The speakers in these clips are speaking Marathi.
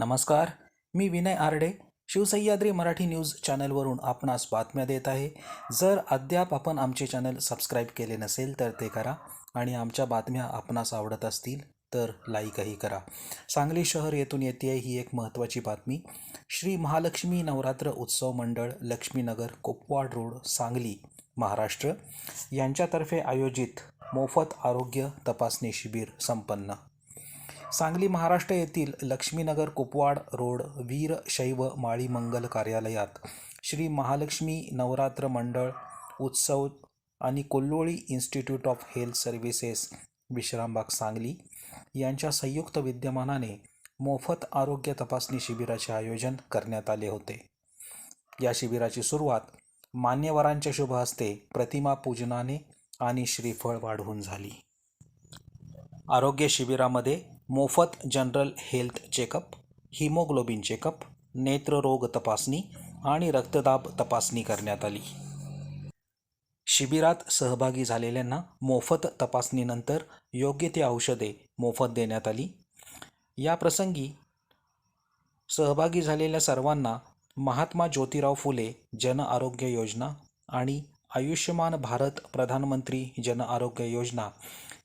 नमस्कार मी विनय आरडे शिवसह्याद्री मराठी न्यूज चॅनलवरून आपणास बातम्या देत आहे. जर अद्याप आपण आमचे चॅनल सबस्क्राईब केले नसेल तर ते करा आणि आमच्या बातम्या आपणास आवडत असतील तर लाईकही करा. सांगली शहर येथून येते ही एक महत्त्वाची बातमी. श्री महालक्ष्मी नवरात्र उत्सव मंडळ लक्ष्मीनगर कोपवाड रोड सांगली महाराष्ट्र यांच्यातर्फे आयोजित मोफत आरोग्य तपासणी शिबिर संपन्न सांगली महाराष्ट्र येथील लक्ष्मीनगर कुपवाड रोड वीर शैव माळी मंगल कार्यालयात श्री महालक्ष्मी नवरात्र मंडळ उत्सव आणि Kolloli institute of health services Vishrambag Sangli यांच्या संयुक्त विद्यमानाने मोफत आरोग्य तपासणी शिबिराचे आयोजन करण्यात आले होते. या शिबिराची सुरुवात मान्यवरांच्या शुभ हस्ते प्रतिमा पूजनाने आणि श्रीफळ वाढवून झाली. आरोग्य शिबिरामध्ये मोफत general health checkup haemoglobin checkup नेत्ररोग तपासणी आणि रक्तदाब तपासणी करण्यात आली. शिबिरात सहभागी झालेल्यांना मोफत तपासणीनंतर योग्य ती औषधे मोफत देण्यात आली. या प्रसंगी सहभागी झालेल्या सर्वांना महात्मा ज्योतिराव फुले जन आरोग्य योजना आणि आयुष्यमान भारत प्रधानमंत्री जन आरोग्य योजना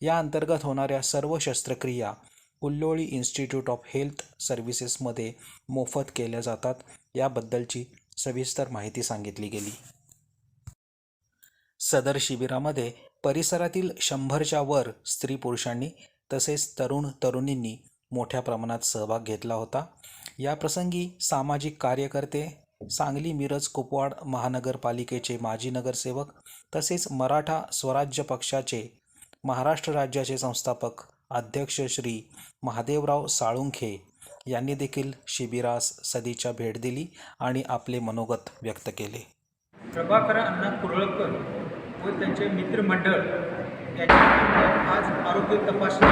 या अंतर्गत होणाऱ्या सर्व शस्त्रक्रिया कुल्लोळी इन्स्टिट्यूट ऑफ हेल्थ सर्व्हिसेसमध्ये मोफत केल्या जातात. याबद्दलची सविस्तर माहिती सांगितली गेली. सदर शिबिरामध्ये परिसरातील शंभरच्या वर स्त्री पुरुषांनी तसेच तरुण तरुणींनी मोठ्या प्रमाणात सहभाग घेतला होता. याप्रसंगी सामाजिक कार्यकर्ते सांगली मिरज कुपवाड महानगरपालिकेचे माजी नगरसेवक तसेच मराठा स्वराज्य पक्षाचे महाराष्ट्र राज्याचे संस्थापक अध्यक्ष श्री महादेवराव साळुंखे यांनी देखील शिबिरास सदिच्छा भेट दिली आणि आपले मनोगत व्यक्त केले. प्रभाकर अण्णा कुरळकर व त्यांचे मित्रमंडळ याच्यामार्फत आज आरोग्य तपासणी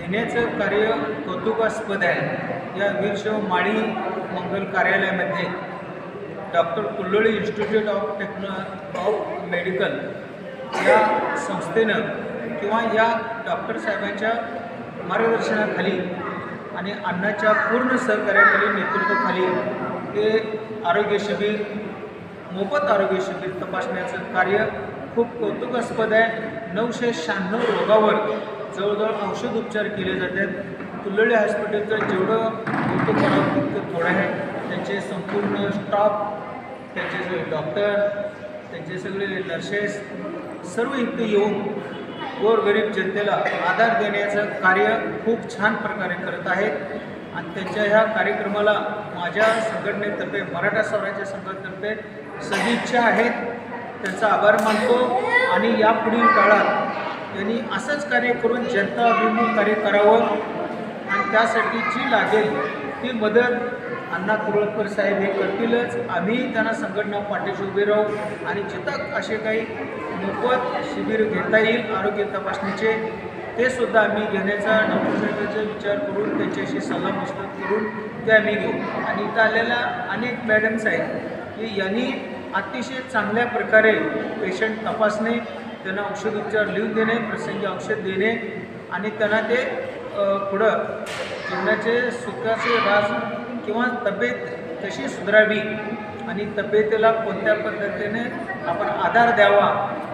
घेण्याचं कार्य कौतुकास्पद आहे. या वीरशव माळी मंगल कार्यालयामध्ये doctor Kulloli institute of techno of medical या संस्थेनं किंवा या डॉक्टर साहेबांच्या मार्गदर्शनाखाली आणि अण्णाच्या पूर्ण सहकार्याखाली नेतृत्वाखाली हे आरोग्य शिबिर मोफत आरोग्य शिबिर तपासण्याचं कार्य खूप कौतुकास्पद आहे. नऊशे शहाण्णव रोगावर जवळजवळ औषध उपचार केले जातात कुल्लोळी हॉस्पिटलचं जेवढं कौतुक करावं तितकं थोडं आहे त्यांचे संपूर्ण स्टाफ त्यांचे सगळे डॉक्टर त्यांचे सगळे नर्सेस सर्व इथं येऊन गोरगरीब जनतेला आधार देण्याचं कार्य खूप छान प्रकारे करत आहेत. आणि त्यांच्या ह्या कार्यक्रमाला माझ्या संघटनेतर्फे मराठा स्वराज्य संघटनेतर्फे सदिच्छा आहेत. त्यांचा आभार मानतो. आणि यापुढील काळात त्यांनी असंच कार्य करून जनता अभिमुख कार्य करावं. आणि त्यासाठी जी लागेल ती मदत अण्णा कुरळकर साहेब हे करतीलच. आम्ही त्यांना संघटना पाठीशी उभे राहू. आणि जिथं असे काही मोफत शिबिर घेता येईल. आरोग्य तपासणीचे ते सुद्धा आम्ही घेण्याचा डॉक्टर साहेबांचा विचार करून त्यांच्याशी सल्लामसलत करून ते आम्ही घेऊ. आणि इथं आलेल्या अनेक मॅडम्स आहेत की यांनी अतिशय चांगल्या प्रकारे पेशंट तपासणे त्यांना औषध उपचार लिहून देणे प्रसंगी औषध देणे आणि त्यांना ते पुढं जीवनाचे सुखाचे राज किंवा तब्येत कशी सुधारावी आणि तब्येतीला कोणत्या पद्धतीने आपण आधार द्यावा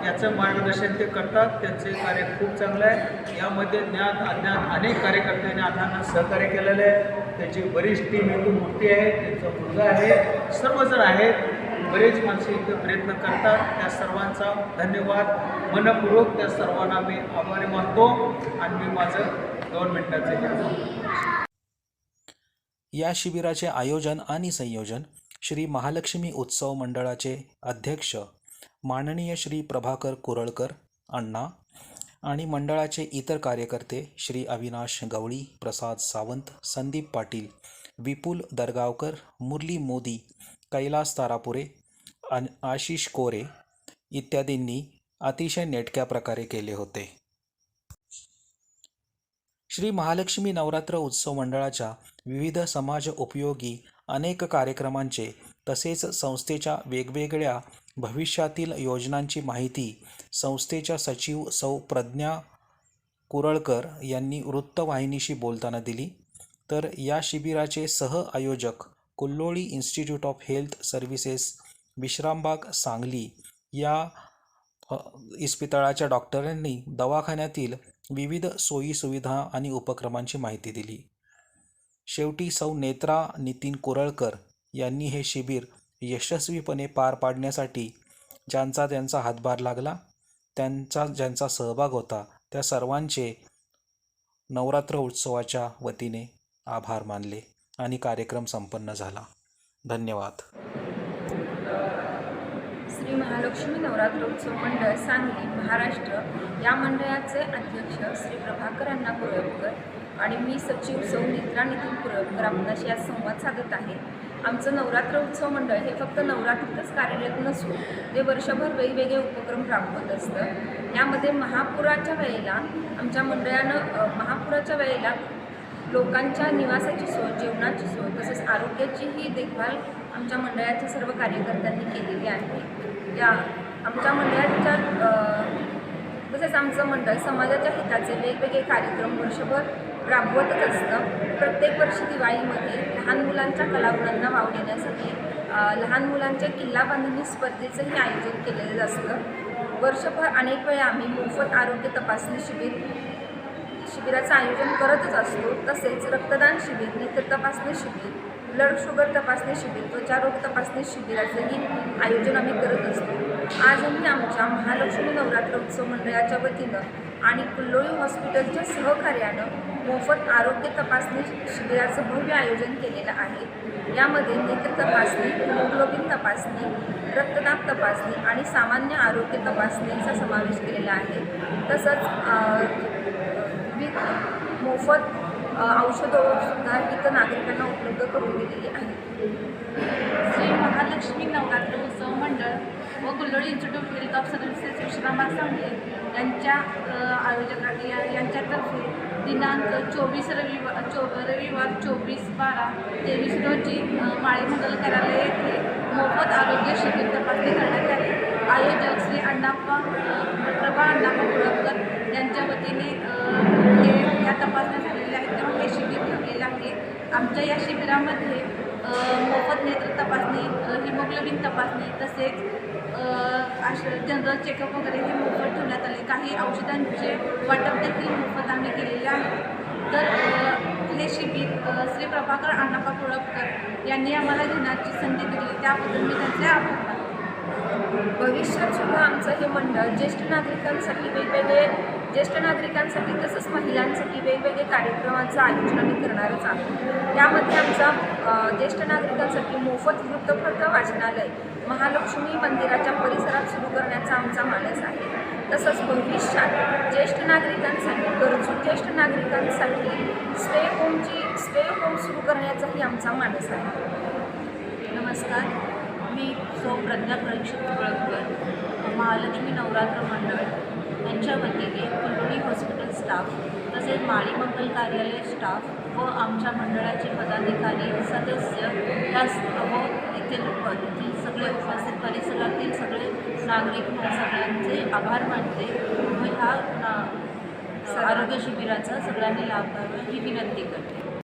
याचं मार्गदर्शन ते करतात. त्यांचे कार्य खूप चांगलं आहे. यामध्ये ज्ञान अज्ञान अनेक कार्यकर्त्यांनी अण्णांना सहकार्य केलेलं आहे. त्यांची बरीच टीम इथून मोठी आहे. त्यांचा मुलगा आहे. सर्वजण आहेत. बरेच माणसं इथे प्रयत्न करतात. त्या सर्वांचा धन्यवाद. मनपूर्वक त्या सर्वांना मी आभारी मानतो आणि मी माझं दोन मिनटाचं या शिबिराचे आयोजन आणि संयोजन श्री महालक्ष्मी उत्सव मंडळाचे अध्यक्ष माननीय श्री प्रभाकर कुरळकर अण्णा आणि मंडळाचे इतर कार्यकर्ते श्री अविनाश गवळी प्रसाद सावंत संदीप पाटील विपुल दरगावकर मुरली मोदी कैलास तारापुरे अन आशिष कोरे इत्यादींनी अतिशय नेटक्या प्रकारे केले होते. श्री महालक्ष्मी नवरात्र उत्सव मंडळाच्या विविध समाज उपयोगी अनेक कार्यक्रमांचे तसेच संस्थेच्या वेगवेगळ्या भविष्यातील योजनांची माहिती संस्थेच्या सचिव सौ प्रज्ञा कुरळकर यांनी वृत्तवाहिनीशी बोलताना दिली. तर या शिबिराचे सह आयोजक Kulloli institute of health services Vishrambag Sangli या इस्पितळाच्या डॉक्टरांनी दवाखान्यातील विविध सोयीसुविधा आणि उपक्रमांची माहिती दिली. शेवटी सौ नेत्रा नितीन कुरळकर यांनी हे शिबिर यशस्वीपणे पार पाडण्यासाठी ज्यांचा त्यांचा हातभार लागला त्यांचा ज्यांचा सहभाग होता त्या सर्वांचे नवरात्र उत्सवाच्या वतीने आभार मानले आणि कार्यक्रम संपन्न झाला. धन्यवाद. श्री महालक्ष्मी नवरात्र उत्सव मंडळ सांगली महाराष्ट्र. या मंडळाचे अध्यक्ष श्री प्रभाकर अण्णा कुरळकर आणि मी सचिव सौ नेत्रा नितीन कुरळकर आपणाशी आज संवाद साधत आहे. आमचं नवरात्र उत्सव मंडळ हे फक्त नवरात्रीतच कार्यरत नसून ते वर्षभर वेगवेगळे उपक्रम राबवत असतं. यामध्ये महापुराच्या वेळेला आमच्या मंडळानं महापुराच्या वेळेला लोकांच्या निवासाची सोय जेवणाची सोय तसेच आरोग्याचीही देखभाल आमच्या मंडळाच्या सर्व कार्यकर्त्यांनी केलेली आहे. या आमच्या मंडळाच्या तसेच आमचं मंडळ समाजाच्या हिताचे वेगवेगळे कार्यक्रम वर्षभर राबवतच असतं. प्रत्येक वर्षी दिवाळीमध्ये लहान मुलांच्या कलागुणांना वाव देण्यासाठी लहान मुलांच्या किल्ला बांधणी स्पर्धेचंही आयोजन केलेलं असतं. वर्षभर अनेक वेळा आम्ही मोफत आरोग्य तपासणी शिबिर शिबिराचं आयोजन करतच असतो. तसेच रक्तदान शिबिर नेत्र तपासणी शिबिर ब्लड शुगर तपासणी शिबिर त्वचारोग तपासणी शिबिराचंही आयोजन आम्ही करत असतो. आज आमच्या महालक्ष्मी नवरात्र उत्सव मंडळाच्या वतीनं आणि कुल्लोळी हॉस्पिटलच्या सहकार्यानं मोफत आरोग्य तपासणी शिबिराचं भव्य आयोजन केलेलं आहे. यामध्ये नेत्र तपासणी हिमोग्लोबिन तपासणी रक्तदाब तपासणी आणि सामान्य आरोग्य तपासणीचा समावेश केलेला आहे. तसंच विविध मोफत औषधंसुद्धा इथं नागरिकांना उपलब्ध करून दिलेली आहे श्री महालक्ष्मी नवरात्र उत्सव मंडळ व Kulloli institute health of services Vishrambag Sangli यांच्या अ, आयोजकांनी यांच्यातर्फे दिनांक चोवीस रविवार चो रविवार चोवीस बारा तेवीस रोजी अ, माळी मंगल कार्यालय येथे मोफत आरोग्य शिबिर तपासणी करण्यात आली. आयोजक श्री अण्णाप्पा प्रभा अण्णाप्पा कुळपकर यांच्या वतीने अ, हे या तपासण्या झालेल्या आहेत तेव्हा हे शिबिर ठेवलेलं आहे आमच्या या शिबिरामध्ये मोफत नेत्र तपासणी हिमोग्लोबिन तपासणी तसेच अ, जनरल चेकअप वगैरे हे मोफत ठेवण्यात आले. काही औषधांचे वाटप देखील मोफत आम्ही केलेले आहे. तर हे शिबिर श्री प्रभाकर अण्णापा कुळपकर यांनी आम्हाला घेण्याची संधी दिली. त्याबद्दल मी त्यांचे आभार भविष्यात सुद्धा आमचं हे मंडळ ज्येष्ठ नागरिकांसाठी वेगवेगळे ज्येष्ठ नागरिकांसाठी तसंच महिलांसाठी वेगवेगळे कार्यक्रमांचं आयोजन आम्ही करणारच आहोत. यामध्ये आमचा ज्येष्ठ नागरिकांसाठी मोफत वृत्तपत्र वाचनालय महालक्ष्मी मंदिराच्या परिसरात सुरू करण्याचा आमचा मानस आहे. तसंच भविष्यात ज्येष्ठ नागरिकांसाठी गरजू ज्येष्ठ नागरिकांसाठी स्टे होमची स्टे होम सुरू करण्याचाही आमचा मानस आहे. नमस्कार. मी सौ प्रज्ञा परीक्षित कुळकर महालक्ष्मी नवरात्र मंडळ. यांच्या वतीने कुल्लोळी हॉस्पिटल स्टाफ तसेच माळी मंगल कार्यालय स्टाफ व आमच्या मंडळाचे पदाधिकारी सदस्य या व येथील येथील सगळे उपस्थित. परिसरातील सगळे नागरिक सगळ्यांचे आभार मानते. व ह्या ना- आरोग्य शिबिराचा सगळ्यांनी लाभ घ्यावा ही विनंती करते.